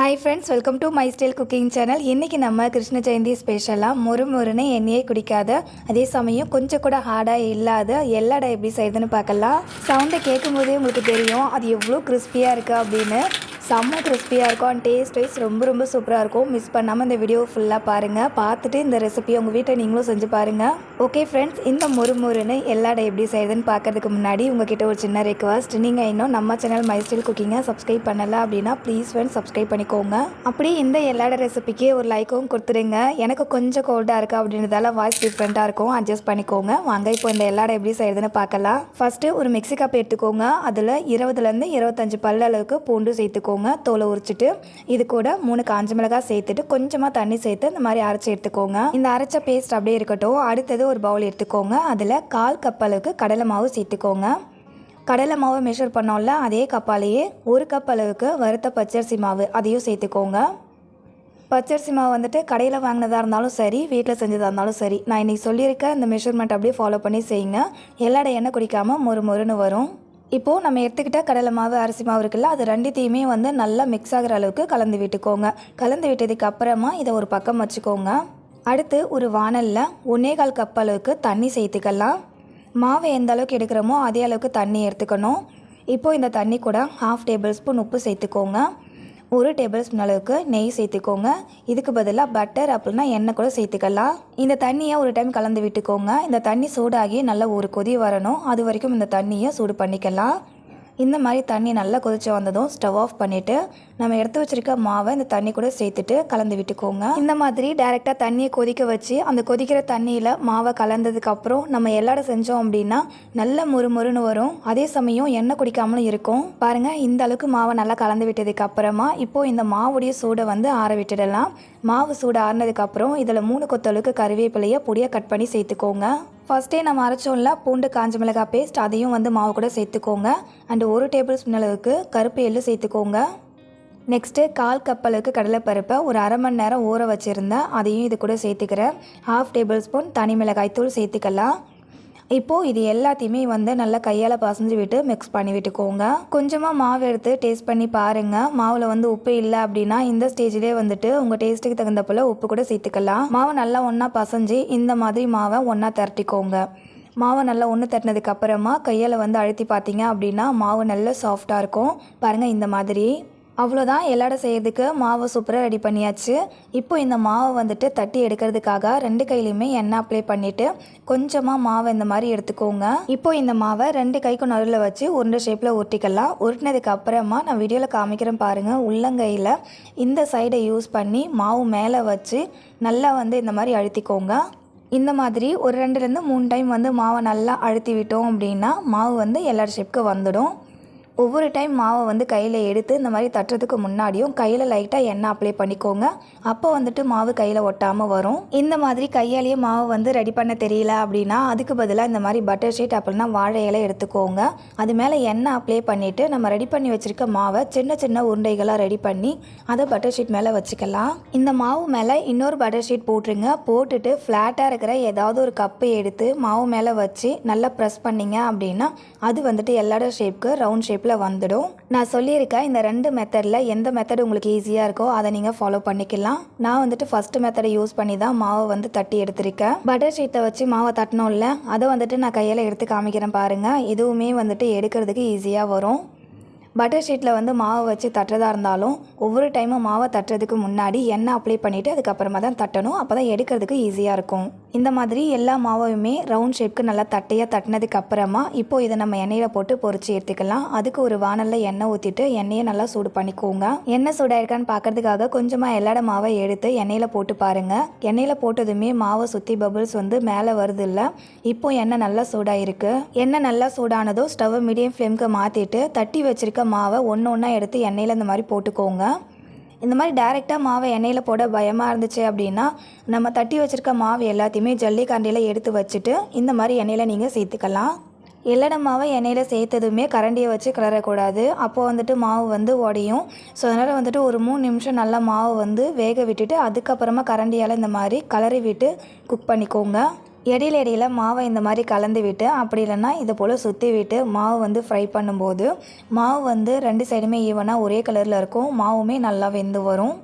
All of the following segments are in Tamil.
Hi friends welcome to my style cooking channel இன்றைக்கி நம்ம கிருஷ்ண ஜெயந்தி ஸ்பெஷலாக மொறு மொறுன்னு எண்ணெயே குடிக்காத அதே சமயம் கொஞ்சம் கூட ஹார்டாக இல்லாத எல்லாடா எப்படி செய்யுதுன்னு பார்க்கலாம். சவுண்டை கேட்கும்போதே உங்களுக்கு தெரியும் அது எவ்வளோ கிறிஸ்பியாக இருக்குது அப்படின்னு. செம்ம கிறிஸ்பியாக இருக்கும். அண்ட் டேஸ்ட் வைஸ் ரொம்ப ரொம்ப சூப்பராக இருக்கும். மிஸ் பண்ணாமல் இந்த வீடியோ ஃபுல்லாக பாருங்கள் பார்த்துட்டு இந்த ரெசிபி உங்கள் வீட்டை நீங்களும் செஞ்சு பாருங்கள் ஓகே ஃப்ரெண்ட்ஸ் இந்த மொறு மொறுன்னு எல்லாடா எப்படி செய்யுதுன்னு பார்க்கறதுக்கு முன்னாடி உங்ககிட்ட ஒரு சின்ன ரெக்வஸ்ட் நீங்கள் இன்னும் நம்ம சேனல் மை ஸ்டைல் குக்கிங்கை சப்ஸ்கிரைப் பண்ணலை அப்படின்னா ப்ளீஸ் ஃப்ரெண்ட்ஸ் சப்ஸ்கிரைப் பண்ணிக்கோங்க. அப்படி இந்த எல்லாட ரெசிபிக்கு ஒரு லைக்கும் கொடுத்துருங்க எனக்கு கொஞ்சம் கோல்டாக இருக்குது அப்படின்றதால வாய்ஸ் டிஃப்ரெண்ட்டாக இருக்கும். அட்ஜஸ்ட் பண்ணிக்கோங்க. வாங்க இப்போ இந்த எல்லாட எப்படி செய்யுதுன்னு பார்க்கலாம் ஃபஸ்ட்டு ஒரு மிக்சி கப் எடுத்துக்கோங்க. அதில் இருபதுலேருந்து இருபத்தஞ்சு பல்ல அளவுக்கு பூண்டு சேர்த்துக்கோங்க. தோலை உரிச்சிட்டு இது கூட மூணு காஞ்ச மிளகாய் சேர்த்துட்டு கொஞ்சமாக தண்ணி சேர்த்து இந்த மாதிரி அரைச்சி எடுத்துக்கோங்க. இந்த அரைச்ச பேஸ்ட் அப்படியே இருக்கட்டும். அடுத்தது ஒரு பவுல் எடுத்துக்கோங்க. அதில் கால் கப் அளவுக்கு கடலை மாவு சேர்த்துக்கோங்க. கடலை மாவு மெஷர் பண்ணோம்ல அதே கப்பாலேயே ஒரு கப் அளவுக்கு வறுத்த பச்சரிசி மாவு அதையும் சேர்த்துக்கோங்க. பச்சரிசி மாவு வந்துட்டு கடையில் வாங்கினதாக இருந்தாலும் சரி வீட்டில் செஞ்சதாக இருந்தாலும் சரி நான் இன்றைக்கி சொல்லியிருக்க இந்த மெஷர்மெண்ட் அப்படியே ஃபாலோ பண்ணி செய்யுங்க. எல்லாட எண்ணெய் குடிக்காமல் மொறு மொறுன்னு வரும். இப்போது நம்ம எடுத்துக்கிட்ட கடலை மாவு அரிசி மாவு இருக்குல்ல அது ரெண்டுத்தையுமே வந்து நல்லா மிக்ஸ் ஆகிற அளவுக்கு கலந்து விட்டுக்கோங்க. கலந்து விட்டதுக்கு அப்புறமா இதை ஒரு பக்கம் வச்சுக்கோங்க. அடுத்து ஒரு வானலில் ஒன்னே கால் கப் அளவுக்கு தண்ணி சேர்த்துக்கலாம். மாவு எந்த அளவுக்கு எடுக்கிறோமோ அதே அளவுக்கு தண்ணி எடுத்துக்கணும். இப்போது இந்த தண்ணி கூட ஹாஃப் டேபிள் ஸ்பூன் உப்பு சேர்த்துக்கோங்க. ஒரு டேபிள் ஸ்பூன் அளவுக்கு நெய் சேர்த்துக்கோங்க. இதுக்கு பதிலாக பட்டர் அப்படின்னா எண்ணெய் கூட சேர்த்துக்கலாம். இந்த தண்ணியை ஒரு டைம் கலந்து விட்டுக்கோங்க. இந்த தண்ணி சூடாகி நல்லா ஒரு கொதி வரணும். அது வரைக்கும் இந்த தண்ணியை சூடு பண்ணிக்கலாம். இந்த மாதிரி தண்ணி நல்லா கொதிச்சு வந்ததும் ஸ்டவ் ஆஃப் பண்ணிவிட்டு நம்ம எடுத்து வச்சிருக்க மாவை இந்த தண்ணி கூட சேர்த்துட்டு கலந்து விட்டுக்கோங்க. இந்த மாதிரி டைரெக்டாக தண்ணியை கொதிக்க வச்சு அந்த கொதிக்கிற தண்ணியில் மாவை கலந்ததுக்கப்புறம் நம்ம எல்லாரும் செஞ்சோம் அப்படின்னா நல்ல முறுமுறுன்னு வரும். அதே சமயம் எண்ணெய் குடிக்காமலும் இருக்கும். பாருங்கள் இந்த அளவுக்கு மாவை நல்லா கலந்து விட்டதுக்கு அப்புறமா இப்போது இந்த மாவுடைய சூடை வந்து ஆற விட்டுடலாம். மாவு சூடு ஆறினதுக்கப்புறம் இதில் மூணு கொத்தளவுக்கு கருவேப்பிலையை பொடியாக கட் பண்ணி சேர்த்துக்கோங்க. ஃபஸ்ட்டே நம்ம அரைச்சோம்ல பூண்டு காஞ்ச மிளகாய் பேஸ்ட் அதையும் வந்து மாவு கூட சேர்த்துக்கோங்க. அண்டு ஒரு டேபிள் ஸ்பூன் அளவுக்கு கருப்பு எள்ளு சேர்த்துக்கோங்க. நெக்ஸ்ட்டு கால் கப் அளவுக்கு கடலைப்பருப்பை ஒரு அரை மணி நேரம் ஊற வச்சுருந்தேன். அதையும் இது கூட சேர்த்துக்கிறேன். ஹாஃப் டேபிள் ஸ்பூன் தனி மிளகாய் தூள் சேர்த்துக்கலாம். இப்போது இது எல்லாத்தையுமே வந்து நல்லா கையால் பசஞ்சு விட்டு மிக்ஸ் பண்ணி விட்டுக்கோங்க. கொஞ்சமாக மாவு எடுத்து டேஸ்ட் பண்ணி பாருங்கள் மாவில் வந்து உப்பு இல்லை அப்படின்னா இந்த ஸ்டேஜ்லேயே வந்துட்டு உங்கள் டேஸ்ட்டுக்கு தகுந்த போல் உப்பு கூட சேர்த்துக்கலாம். மாவு நல்லா ஒன்றா பசஞ்சு இந்த மாதிரி மாவை ஒன்றா திரட்டிக்கோங்க. மாவை நல்லா ஒன்று தட்டினதுக்கு அப்புறமா கையால் வந்து அழுத்தி பார்த்தீங்க அப்படின்னா மாவு நல்லா சாஃப்டாக இருக்கும். பாருங்கள் இந்த மாதிரி. அவ்வளோதான் எல்லாடை செய்யறதுக்கு மாவை சூப்பராக ரெடி பண்ணியாச்சு. இப்போ இந்த மாவை வந்துட்டு தட்டி எடுக்கிறதுக்காக ரெண்டு கையிலையுமே எண்ணெய் அப்ளை பண்ணிவிட்டு கொஞ்சமாக மாவை இந்த மாதிரி எடுத்துக்கோங்க. இப்போ இந்த மாவை ரெண்டு கைக்கும் நடுவில் வச்சு உருண்டை ஷேப்பில் உருட்டிக்கலாம் உருட்டினதுக்கு அப்புறமா நான் வீடியோவில் காமிக்கிறேன் பாருங்கள் உள்ளங்கையில் இந்த சைடை யூஸ் பண்ணி மாவு மேலே வச்சு நல்லா வந்து இந்த மாதிரி அழுத்திக்கோங்க. இந்த மாதிரி ஒரு ரெண்டுலேருந்து மூணு டைம் வந்து மாவை நல்லா அழுத்தி விட்டோம் அப்படின்னா மாவு வந்து எல்லா ஷேப்புக்கு வந்துடும். ஒவ்வொரு டைம் மாவை வந்து கையில் எடுத்து இந்த மாதிரி தட்டுறதுக்கு முன்னாடியும் கையில் லைட்டாக எண்ணெய் அப்ளை பண்ணிக்கோங்க. அப்போ வந்துட்டு மாவு கையில் ஒட்டாமல் வரும். இந்த மாதிரி கையாலேயே மாவு வந்து ரெடி பண்ண தெரியல அப்படின்னா அதுக்கு பதிலாக இந்த மாதிரி பட்டர் ஷீட் அப்படின்னா வாழை இலை எடுத்துக்கோங்க. அது மேலே எண்ணெய் அப்ளை பண்ணிவிட்டு நம்ம ரெடி பண்ணி வச்சுருக்க மாவை சின்ன சின்ன உருண்டைகளாக ரெடி பண்ணி அதை பட்டர் ஷீட் மேலே வச்சுக்கலாம். இந்த மாவு மேலே இன்னொரு பட்டர் ஷீட் போட்டுருங்க. போட்டுட்டு ஃப்ளாட்டாக இருக்கிற ஏதாவது ஒரு கப்பை எடுத்து மாவு மேலே வச்சு நல்லா ப்ரெஸ் பண்ணிங்க அப்படின்னா அது வந்துட்டு எல்லாரோட ஷேப்க்கு ரவுண்ட் ஷேப்பில் வந்துடும். நான் சொல்லியிருக்கேன் இந்த ரெண்டு மெத்தடில் எந்த மெத்தட் உங்களுக்கு ஈஸியாக இருக்கோ அதை நீங்கள் ஃபாலோ பண்ணிக்கலாம். நான் வந்துட்டு ஃபஸ்ட்டு மெத்தடை யூஸ் பண்ணி தான் மாவை வந்து தட்டி எடுத்திருக்கேன். பட்டர் ஷீட்டை வச்சு மாவை தட்டணும்ல அதை வந்துட்டு நான் கையில் எடுத்து காமிக்கிறேன் பாருங்கள் இதுவுமே வந்துட்டு எடுக்கிறதுக்கு ஈஸியாக வரும். பட்டர் ஷீட்டில் வந்து மாவை வச்சு தட்டுறதா இருந்தாலும் ஒவ்வொரு டைமும் மாவை தட்டுறதுக்கு முன்னாடி எண்ணெய் அப்ளை பண்ணிவிட்டு அதுக்கப்புறமா தான் தட்டணும். அப்போ தான் எடுக்கிறதுக்கு ஈஸியாக இருக்கும். இந்த மாதிரி எல்லா மாவையுமே ரவுண்ட் ஷேப்க்கு நல்லா தட்டையாக தட்டினதுக்கு அப்புறமா இப்போது இதை நம்ம எண்ணெயில் போட்டு பொறிச்சு எடுத்துக்கலாம். அதுக்கு ஒரு வானலில் எண்ணெய் ஊற்றிட்டு எண்ணெயை நல்லா சூடு பண்ணிக்கோங்க. எண்ணெய் சூடாயிருக்கான்னு பார்க்கறதுக்காக கொஞ்சமாக எல்லாட மாவை எடுத்து எண்ணெயில் போட்டு பாருங்கள் எண்ணெயில் போட்டதுமே மாவை சுற்றி பபிள்ஸ் வந்து மேலே வருது இல்லை இப்போ எண்ணெய் நல்லா சூடாயிருக்கு. எண்ணெய் நல்லா சூடானதோ ஸ்டவ்வை மீடியம் ஃப்ளேம்க்கு மாற்றிட்டு தட்டி வச்சிருக்க மாவை ஒன்று ஒன்றா எடுத்து எண்ணெயில் இந்த மாதிரி போட்டுக்கோங்க. இந்த மாதிரி டைரெக்டாக மாவை எண்ணெயில் போட பயமாக இருந்துச்சு அப்படின்னா நம்ம தட்டி வச்சுருக்க மாவு எல்லாத்தையுமே ஜல்லிக்கரண்டியில் எடுத்து வச்சுட்டு இந்த மாதிரி எண்ணெயில் நீங்கள் சேர்த்துக்கலாம். எல்லட மாவை எண்ணெயில் சேர்த்ததுமே கரண்டியை வச்சு கிளறக்கூடாது. அப்போது வந்துட்டு மாவு வந்து உடையும். ஸோ அதனால் வந்துட்டு ஒரு மூணு நிமிஷம் நல்லா மாவு வந்து வேக விட்டுட்டு அதுக்கப்புறமா கரண்டியால் இந்த மாதிரி கலரி விட்டு குக் பண்ணிக்கோங்க. இடையில இடையில மாவை இந்த மாதிரி கலந்து விட்டு அப்படி இல்லைன்னா இது போல் சுற்றி விட்டு மாவு வந்து ஃப்ரை பண்ணும்போது மாவு வந்து ரெண்டு சைடுமே ஈவனாக ஒரே கலரில் இருக்கும். மாவுமே நல்லா வெந்து வரும்.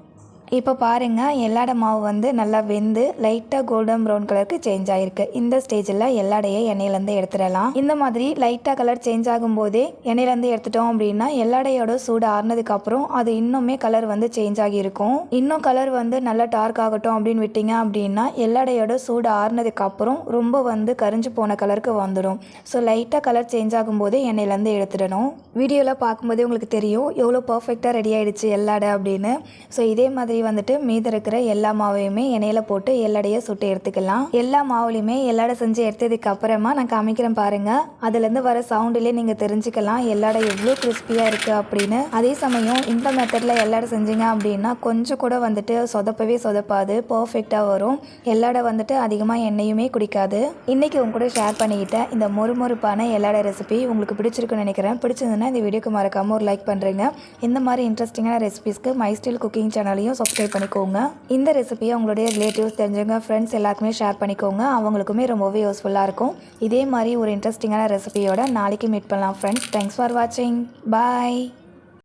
இப்போ பாருங்கள் எல்லாட மாவு வந்து நல்லா வெந்து லைட்டாக கோல்டன் ப்ரௌன் கலருக்கு சேஞ்ச் ஆகிருக்கு இந்த ஸ்டேஜில் எல்லாடையே எண்ணெயிலேருந்து எடுத்துடலாம். இந்த மாதிரி லைட்டாக கலர் சேஞ்ச் ஆகும்போதே எண்ணெயிலேருந்து எடுத்துட்டோம் அப்படின்னா எல்லாடையோட சூடு ஆறுனதுக்கப்புறம் அது இன்னுமே கலர் வந்து சேஞ்ச் ஆகியிருக்கும் இன்னும் கலர் வந்து நல்லா டார்க் ஆகட்டும் அப்படின்னு விட்டீங்க அப்படின்னா எல்லாடையோட சூடு ஆறுனதுக்கப்புறம் ரொம்ப வந்து கரிஞ்சு போன கலருக்கு வந்துடும். ஸோ லைட்டாக கலர் சேஞ்ச் ஆகும்போதே எண்ணெயிலேருந்து எடுத்துடணும். வீடியோவில் பார்க்கும்போதே உங்களுக்கு தெரியும் எவ்வளோ பர்ஃபெக்டாக ரெடி ஆகிடுச்சு எல்லாடை அப்படின்னு. ஸோ இதே மாதிரி வந்துட்டு மீதி இருக்கிற எல்லா மாவையுமே எண்ணெயில் போட்டு எல்லாடையே சுட்டு எடுத்துக்கலாம். எல்லா மாவுலையுமே எல்லாடை செஞ்சு எடுத்ததுக்கு அப்புறமா நான் காமிக்கிறேன் பாருங்க. அதுலேருந்து வர சவுண்டிலே நீங்கள் தெரிஞ்சுக்கலாம். எல்லாடை எவ்வளோ கிறிஸ்பியாக இருக்குது அப்படின்னு. அதே சமயம் இந்த மெத்தடில் எல்லாடை செஞ்சீங்க அப்படின்னா கொஞ்சம் கூட வந்துட்டு சொதப்பவே சொதப்பாது. பர்ஃபெக்டாக வரும். எல்லாடை வந்துட்டு அதிகமாக எண்ணெயுமே குடிக்காது. இன்றைக்கி உங்க கூட ஷேர் பண்ணிக்கிட்டேன் இந்த மொறுமொறுப்பான எல்லாடை ரெசிபி உங்களுக்கு பிடிச்சிருக்குன்னு நினைக்கிறேன். பிடிச்சிருந்ததுன்னா இந்த வீடியோக்கு மறக்காமல் ஒரு லைக் பண்ணுறேங்க இந்த மாதிரி இன்ட்ரெஸ்டிங்கான ரெசிபிஸ்க்கு மை ஸ்டைல் குக்கிங் சேனலையும் சப்ஸ்கிரைப் பண்ணிக்கோங்க. இந்த ரெசிபியை உங்களுடைய ரிலேட்டிவ்ஸ் தெரிஞ்சவங்க ஃப்ரெண்ட்ஸ் எல்லாருக்குமே ஷேர் பண்ணிக்கோங்க. அவங்களுக்குமே ரொம்பவே யூஸ்ஃபுல்லாக இருக்கும். இதே மாதிரி ஒரு இன்ட்ரெஸ்டிங்கான ரெசிபியோட நாளைக்கு மீட் பண்ணலாம் ஃப்ரெண்ட்ஸ் தேங்க்ஸ் ஃபார் வாட்சிங் பாய்